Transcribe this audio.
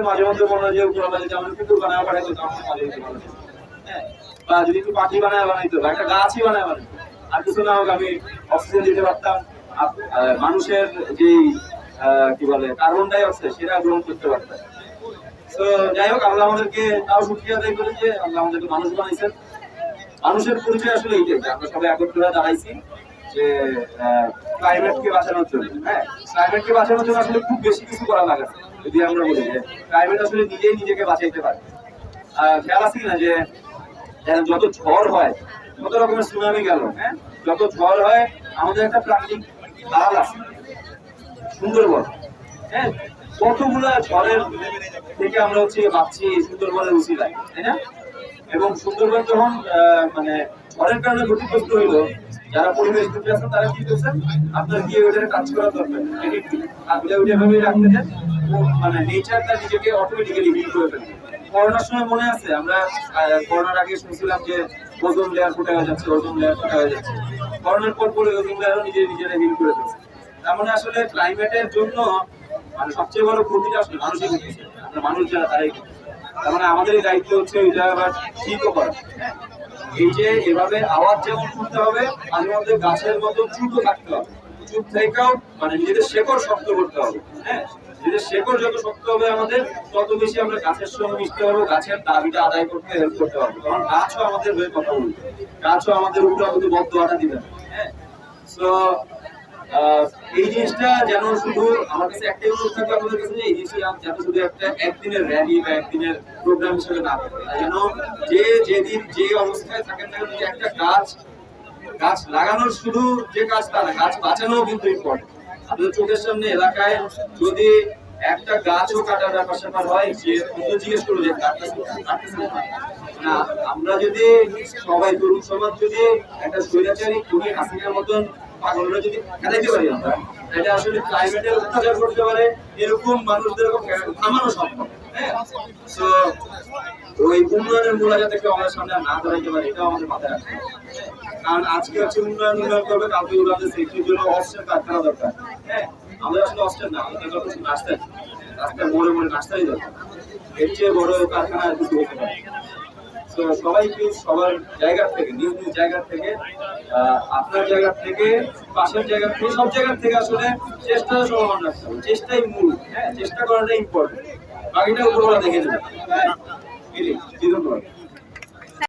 মাঝে মধ্যে মনে হয় যে আমাদের কুকুর বানায় পাঠাইতো তো আমার মাঝে মধ্যে হ্যাঁ বা যদি একটু পাখি বানায় বানাইতো বা একটা গাছই বানায় বানাইতো আর কিছু না হোক আমি অক্সিজেন দিতে পারতাম। মানুষের আহ, কি বলে কার্বন ডাই অক্সাইড সেটা গ্রহণ করতে পারতাম। তো যাই হোক আল্লাহ আমাদেরকে তাও সুক্রিয়া আদায় করি যে আল্লাহ আমাদেরকে মানুষ বানাইছেন মানুষের পরিচয় আসলে এইটাই যে আমরা সবাই একত্র দাঁড়াইছি। যে ক্লাইমেট কে বাঁচানোর জন্য হ্যাঁ? ক্লাইমেট কে বাঁচানোর জন্য আসলে খুব বেশি কিছু করা লাগে, যদি আমরা বলি যে ক্লাইমেট আসলে নিজেই নিজেকে বাঁচাইতে পারে। খেয়াল আছে না যে যত ঝড় হয় কত রকমের সুনামি গেল হ্যাঁ? যত ঝড় হয়, আমাদের একটা প্রাকৃতিক দাল আছে, সুন্দরবন হ্যাঁ? কতগুলা ঝড়ের থেকে আমরা হচ্ছে ভাবছি সুন্দরবনের উচিলায়, তাই না? এবং সুন্দরবন যখন মানে ঝড়ের কারণে ক্ষতিগ্রস্ত হইল যারা পরিবেশ বিদ্যা আছেন, তারা কি করছেন? আপনার গিয়ে ওইটার কাজ করা দরকার আপনি ওইটা ভাবে রাখতে দেন। মানে নেচারটা নিজেকে অটোমেটিক্যালি হিল করে ফেলবে। করোনার সময় মনে আছে? আমরা করোনার আগে শুনছিলাম যে ওজন লেয়ার ফুটে হয়ে যাচ্ছে, ওজন লেয়ার ফুটে হয়ে যাচ্ছে। করোনার পর পরে ওজন লেয়ারও নিজে নিজেরা হিল করে ফেলছে। তার মানে আসলে ক্লাইমেটের জন্য মানে সবচেয়ে বড় ক্ষতিটা আসলে মানুষই করতেছে আমরা মানুষ যারা, তারাই। তার মানে আমাদের দায়িত্ব হচ্ছে ওইটা আবার ঠিকও করা? এই যে এভাবে আওয়াজ যেমন শুনতে হবে মাঝে মধ্যে গাছের মতো চুপও থাকতে হবে। চুপ থেকেও মানে নিজেদের শেকড় শক্ত করতে হবে হ্যাঁ? নিজেদের শেকড় যত শক্ত হবে আমাদের, তত বেশি আমরা গাছের সঙ্গে মিশতে পারব, গাছের দাবিটা আদায় করতে হেল্প করতে পারব। কারণ গাছও আমাদের হয়ে কথা বলবে। গাছও আমাদের উপরে আমাদের বদ্ধ আটা দিবে হ্যাঁ? তো এই জিনিসটা যেন শুধু আমার কাছে একটাই অনুরোধ থাকবে আপনাদের কাছে এই জিনিসটা যেন শুধু একটা একদিনের র্যালি বা একদিনের প্রোগ্রাম হিসেবে না যেন যে যেদিন যে অবস্থায় থাকেন না কেন, একটা গাছ গাছ লাগানোর শুধু যে কাজ তা না গাছ বাঁচানো কিন্তু ইম্পর্টেন্ট আপনাদের চোখের সামনে এলাকায় যদি একটা গাছও কাটার ব্যাপার স্যাপার হয় যে কিন্তু জিজ্ঞেস করব যে। না আমরা যদি সবাই তরুণ সমাজ যদি একটা স্বৈরাচারী খুবই হাসিনার মতন এটা আসলে ক্লাইমেটের অত্যাচার এরকম মানুষদের সম্ভব হ্যাঁ? তো ওই উন্নয়নের মূলা যাতে আমাদের সামনে না ধরাইতে পারে, এটাও আমাদের মাথায় রাখতে কারণ আজকে হচ্ছে উন্নয়ন উন্নয়ন করবে, কালকে জন্য অস্ত্রের কারখানা দরকার হ্যাঁ? আমাদের আসলে অস্ত্রের না আমাদের যত নাস্তা রাস্তায় মোড়ে মোড়ে দরকার। এর চেয়ে বড় কারখানা তো সবাই প্লিজ সবার জায়গা থেকে, নিজ নিজ জায়গা থেকে আপনার জায়গা থেকে, পাশের জায়গা থেকে, সব জায়গা থেকে আসলে চেষ্টা সমান রাখতে হবে চেষ্টাই মূল হ্যাঁ চেষ্টা করাটা ইম্পর্টেন্ট বাকিটা উপরওয়ালা দেখে নেবে। ধন্যবাদ